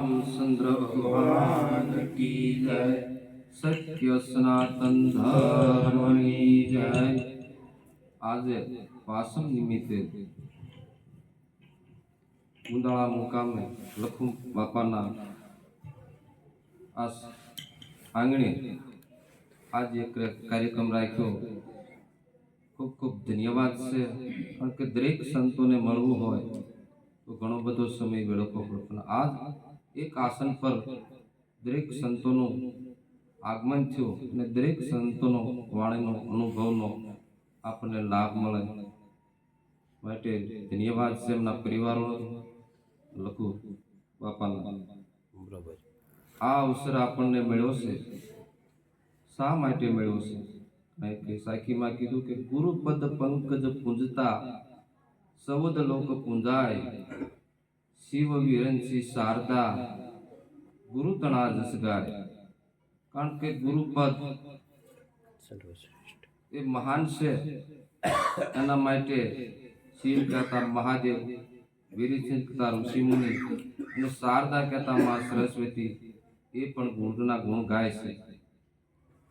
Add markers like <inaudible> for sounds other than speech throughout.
રામચંદ્ર ભગવાન કી જય સત્ય સનાતન ધર્મની જય આજે વાસમ નિમિત્તે ઉંદાળા મુકામે લખુ બાપાના આ આંગણે આજે એક કાર્યક્રમ રાખ્યો ખૂબ ખૂબ ધન્યવાદ છે. કારણ કે દરેક સંતોને મળવું હોય તો ઘણો બધો સમય વેળો પડે. પણ આજ એક આસન પર દરેક સંતોનું આગમન થયું અને દરેક સંતોનો વાણીનો અનુભવનો આપણને લાભ મળે. માટે ધન્યવાદ છે એમના પરિવારો લખું બાપાના. બરાબર. આ અવસર આપણને મળ્યો છે. શા માટે મળ્યો છે? કારણ કે સાખીમાં કીધું કે ગુરુપદ પંકજ પૂંજતા સૌદ લોક પૂંજાય. શિવ વિરંશી શારદા ગુરુ તણા જસ ગાય કારણ કે ગુરુપદ એ મહાન છે. એના માટે શિવ કહેતા મહાદેવ, વિરિચિંત કહેતા ઋષિમુનિ અને શારદા કહેતા માં સરસ્વતી એ પણ ગુણના ગુણ ગાય છે.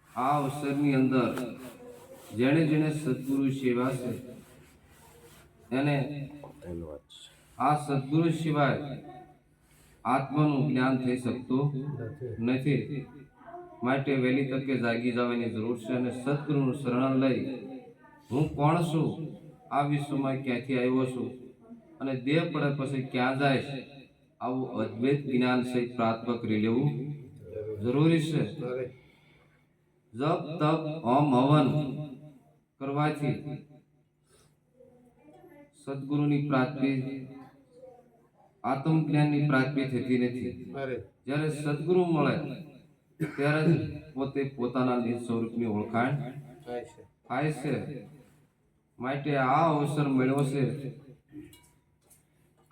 આ અવસરની અંદર જેણે જેણે સદગુરુ સેવા છે, એને ધન્યવાદ આ સદગુરુ સિવાય આત્માનું જ્ઞાન થઈ શકતું નથી. માટે વહેલી તકે જાગી જવાની જરૂર છે અને સદગુરુનું શરણ લઈ હું કોણ છું? આ વિશ્વમાં ક્યાંથી આવ્યો છું? અને દેહ પડે પછી ક્યાં જાય આવું અદ્વૈત જ્ઞાન સહિત પ્રાપ્ત કરી લેવું જરૂરી છે. જપ, તપ, હમ, હવન કરવાથી સદગુરુની પ્રાપ્તિ આત્મજ્ઞાનની પ્રાપ્તિ થતી નથી. જ્યારે સદગુરુ મળે ત્યારે જ પોતે પોતાના નિજ સ્વરૂપની ઓળખાણ થાય છે. માટે આ અવસર મળ્યો છે.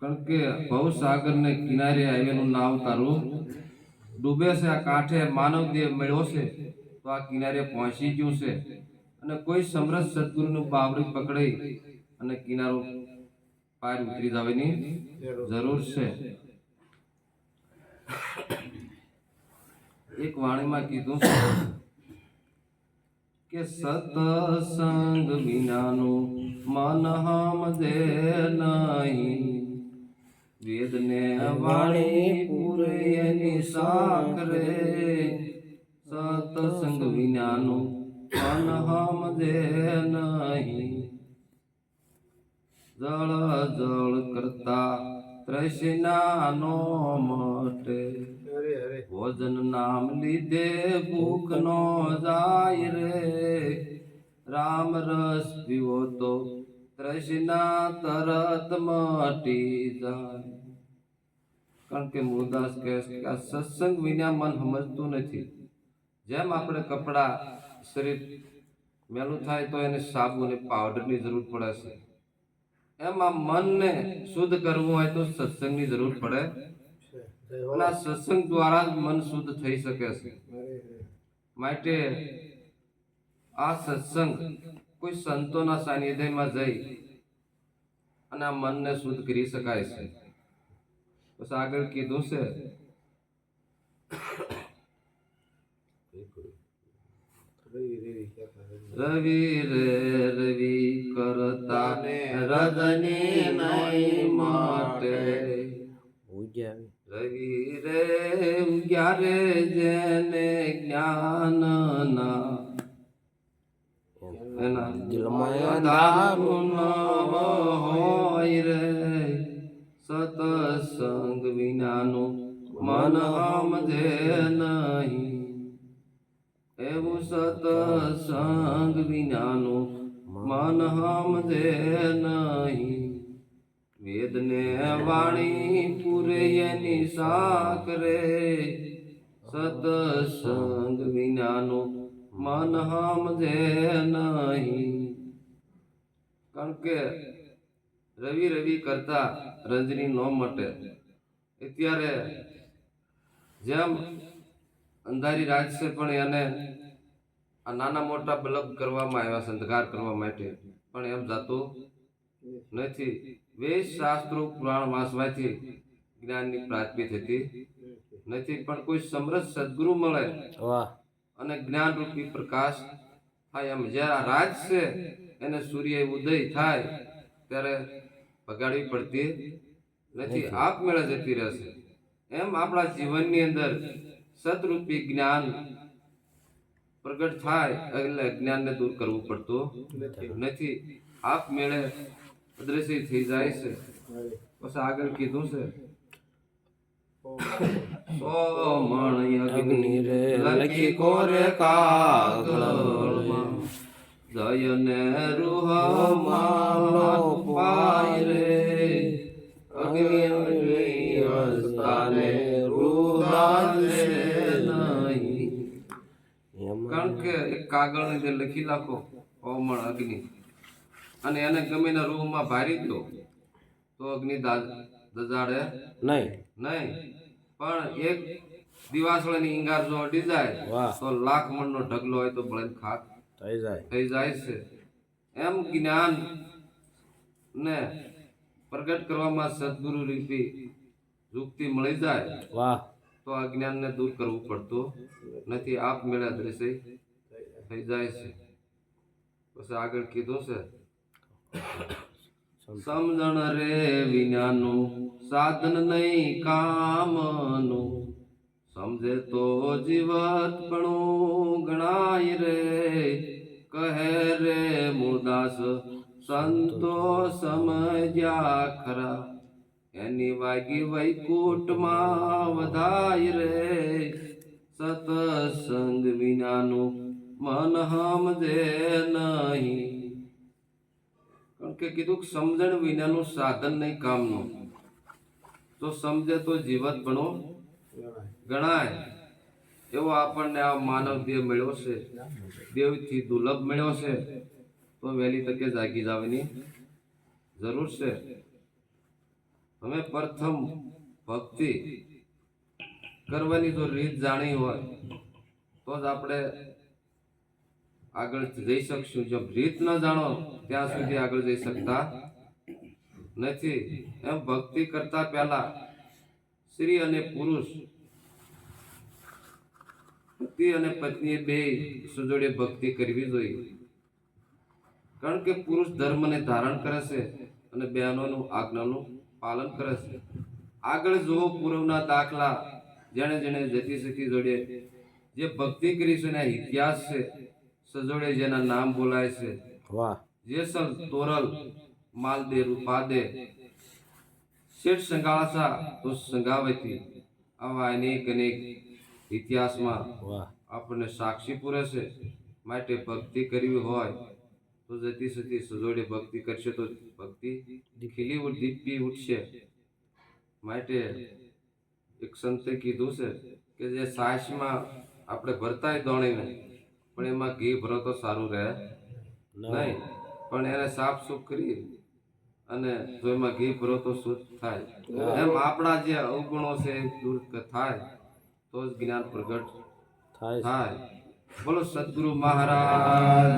કારણ કે ભવસાગરને કિનારે આવેલું નાવ તારું ડૂબે છે આ કાંઠે માનવ દેહ મળ્યો છે તો આ કિનારે પહોંચી ગયું છે. અને કોઈ સમરસ સદગુરુનું બાવડી પકડી અને કિનારો પાર ઉતરી જવાની જરૂર છે. એક વાણીમાં કીધું કે સતસંગ વિનાનું મન હમજે નહીં. વેદને વાણી પૂરે એની સાકરે સતસંગ વિનાનું મન હમજે નહીં. જળ જળ કરતા તૃષ્ણાનો મટે ભોજન નામ લીધે ભૂખ નો જાય રે. રામ રસ પીવો તો તૃષ્ણા તરત મટી જાય. કારણ કે મુરદાસ કહે છે કે આ સત્સંગ વિના મન સમજતું નથી. જેમ આપણે કપડા શરીર મેલું થાય તો એને સાબુ અને પાવડરની જરૂર પડે છે. એમ મનને શુદ્ધ કરવું હોય તો સત્સંગની જરૂર પડે. અને આ સત્સંગ દ્વારા જ મન શુદ્ધ થઈ શકે છે. માટે આ સત્સંગ કોઈ સંતોના સાનિધ્યમાં જઈ અને આ મનને શુદ્ધ કરી શકાય છે. બસ આગળ કીધું છે. રવિ રે રવિ કરતા રજની નહીં માટે. રવિ રે ઉગ્યારે જેને જ્ઞાન ના. દિલમાં દારૂ હોય રે. સતસંગ વિનાનું નહીં. એવું સતસંગ વિનાનું મન સમજે નહીં. વેદને વાણી પૂરે એની સાકરે સતસંગ વિનાનું મન હમદે નહીં. કારણ કે રવિ રવિ કરતા રજની ન મટે. અત્યારે જેમ અંધારી રાત છે પણ એને આ નાના મોટા બલબ કરવામાં આવ્યા છે અંધકાર કરવા માટે. પણ એમ જાતું નથી. વેદ શાસ્ત્રો પુરાણ વાંચવાથી જ્ઞાનની પ્રાપ્તિ થતી નથી પણ કોઈ સમરસ સદગુરુ મળે અને જ્ઞાન રૂપી પ્રકાશ થાય એમ. જ્યારે આ રાજ છે એને સૂર્ય ઉદય થાય ત્યારે ભગાડવી પડતી નથી. આપમેળે જતી રહેશે. એમ આપણા જીવનની અંદર સદરૂપી જ્ઞાન પ્રગટ થાય એટલે જ્ઞાનને દૂર કરવું પડતું નથી. આપમેળે અદ્રશ્ય થઈ જાય છે. પછી આગળ કીધું છે. સોમણ અગ્નિ રે લખી કોરે કાગળમાં જય ને રૂહ માનો જે લખી નાખો ઓમણ અગ્નિ. અને એને ગમે એના રૂહમાં ભારી દો તો અગ્નિ દજાડે નહીં. નહીં. પણ એક દિવાસળાની ઈંગાર જો અડી જાય તો લાખ મણનો ઢગલો હોય તો બળદ ખાક થઈ જાય. થઈ જાય છે. એમ જ્ઞાન ને પ્રગટ કરવામાં સદગુરુ રૂપી યુક્તિ મળી જાય વાહ. તો આ જ્ઞાનને દૂર કરવું પડતું નથી. આપમેળે દ્રશ્ય થઈ જાય છે. પછી આગળ કીધું છે <coughs> સમજણ રે વિનાનું સાધન નહીં કામનું. સમજે તો જીવત પણ ગણાય રે કહે રે મુદાસ સંતો સમજ્યા ખરા. એની વાગી વૈકુટમાં વધાય રે. સતસંગ વિનાનું મન સમજે નહીં કારણ કે કીધું સમજણ વિનાનું સાધન નહીં કામનું. તો સમજે તો જીવત ભણો. ગણાય. એવો આપણને આ માનવ દેહ મળ્યો છે. દેવથી દુર્લભ મળ્યો છે. તો વહેલી તકે જાગી જવાની જરૂર છે. અમે પ્રથમ ભક્તિ કરવાની જો રીત જાણી હોય, તો જ આપણે આગળ જઈ શકશું. જો રીત ન જાણો, ત્યાં સુધી આગળ જઈ શકતા નથી. એમ ભક્તિ કરતા પહેલા સ્ત્રી અને પુરુષ, પતિ અને પત્નીએ બે સુજોડે ભક્તિ કરવી જોઈએ. કારણ કે પુરુષ ધર્મને ધારણ કરે છે અને બહેનોનું આજ્ઞાનું પાલન કરે છે. આગળ જુઓ પૂર્વના દાખલા. જેણે જેણે જતી સતી જોડે જે ભક્તિ કરી છે એના ઇતિહાસ છે સજોડે જેના નામ બોલાય છે. વાહ. જેસલ તોરલ માલદે રૂપાદે. શેઠ સંગાળાસા તો સંગાવતી આવા અનેક અનેક ઇતિહાસમાં આપણને સાક્ષી પૂરે છે. માટે ભક્તિ કરવી હોય તો જતી સતી સજોડે ભક્તિ કરશે તો ભક્તિ ખીલી દીપી ઉઠશે માટે એક સંતે કીધું છે કે જે સાસમાં આપણે ભરતાય દોણીને પણ એમાં ઘી ભરો તો સારું રહે. નહીં? પણ એને સાફ સૂફ કરી અને જો એમાં ઘી ભરો તો શુદ્ધ થાય. એમ આપણા જે અવગુણો છે એ દૂર થાય તો જ જ્ઞાન પ્રગટ થાય થાય. બોલો સદગુરુ મહારાજ.